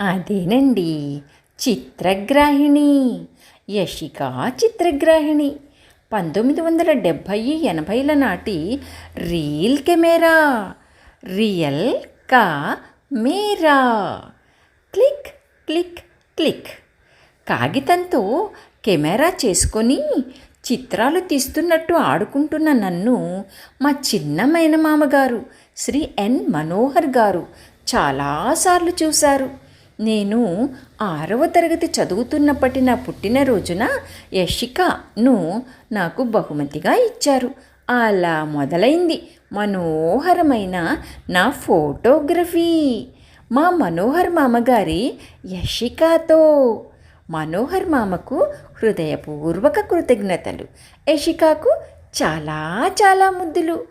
అదేనండి. చిత్రగ్రాహిణి. యశికా చిత్రగ్రాహిణి. పంతొమ్మిది వందల డెబ్భై ఎనభైల నాటి reel camera. Real camera. Click click click. కాగితంతో camera చేసుకొని చిత్రాలు తీస్తున్నట్టు ఆడుకుంటున్న నన్ను మా చిన్న మేనమామగారు శ్రీ ఎన్ మనోహర్ గారు చాలాసార్లు చూశారు. నేను ఆరవ తరగతి చదువుతున్నప్పటి నా పుట్టినరోజున యషికను నాకు బహుమతిగా ఇచ్చారు. అలా మొదలైంది మనోహరమైన నా ఫోటోగ్రఫీ. మా మనోహర్ మామగారి యషికాతో మనోహర్ మామకు హృదయపూర్వక కృతజ్ఞతలు. యషికాకు చాలా చాలా ముద్దులు.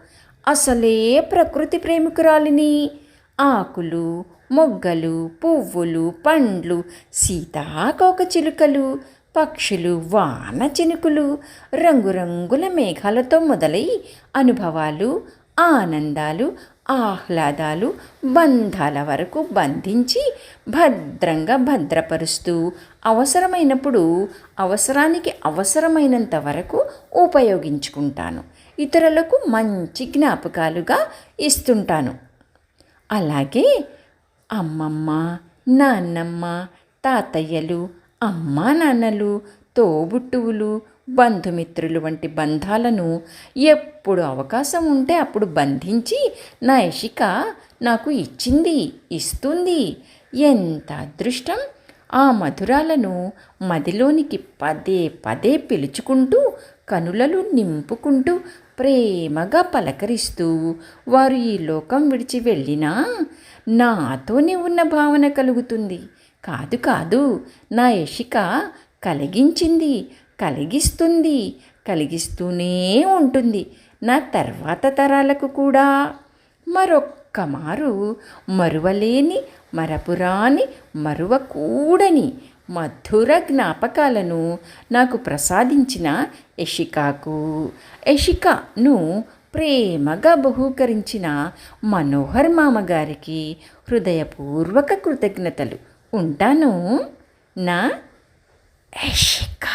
అసలే ప్రకృతి ప్రేమికురాలిని. ఆకులు మొగ్గలు పువ్వులు పండ్లు సీతాకోక చిలుకలు పక్షులు వాన చినుకులు రంగురంగుల మేఘాలతో మొదలై అనుభవాలు ఆనందాలు ఆహ్లాదాలు బంధాల వరకు బంధించి భద్రంగా భద్రపరుస్తూ అవసరమైనప్పుడు అవసరానికి అవసరమైనంత వరకు ఉపయోగించుకుంటాను. ఇతరులకు మంచి జ్ఞాపకాలుగా ఇస్తుంటాను. అలాగే అమ్మమ్మ నాన్నమ్మ తాతయ్యలు అమ్మా నాన్నలు తోబుట్టువులు బంధుమిత్రులు వంటి బంధాలను ఎప్పుడు అవకాశం ఉంటే అప్పుడు బంధించి నా ఇషిక నాకు ఇచ్చింది ఇస్తుంది. ఎంత అదృష్టం! ఆ మధురాలను మదిలోనికి పదే పదే పిలుచుకుంటూ కనులలో నింపుకుంటూ ప్రేమగా పలకరిస్తూ వారు ఈ లోకం విడిచి వెళ్ళినా నాతోనే ఉన్న భావన కలుగుతుంది. కాదు కాదు నా యషిక కలిగించింది కలిగిస్తుంది కలిగిస్తూనే ఉంటుంది. నా తర్వాత తరాలకు కూడా మరొక్క మారు మరువలేని మరపురాని మరువకూడని మధుర జ్ఞాపకాలను నాకు ప్రసాదించిన యషికాకు. యషికను ప్రేమగా బహూకరించిన మనోహర్ మామగారికి హృదయపూర్వక కృతజ్ఞతలు. ఉంటాను. నా యశిక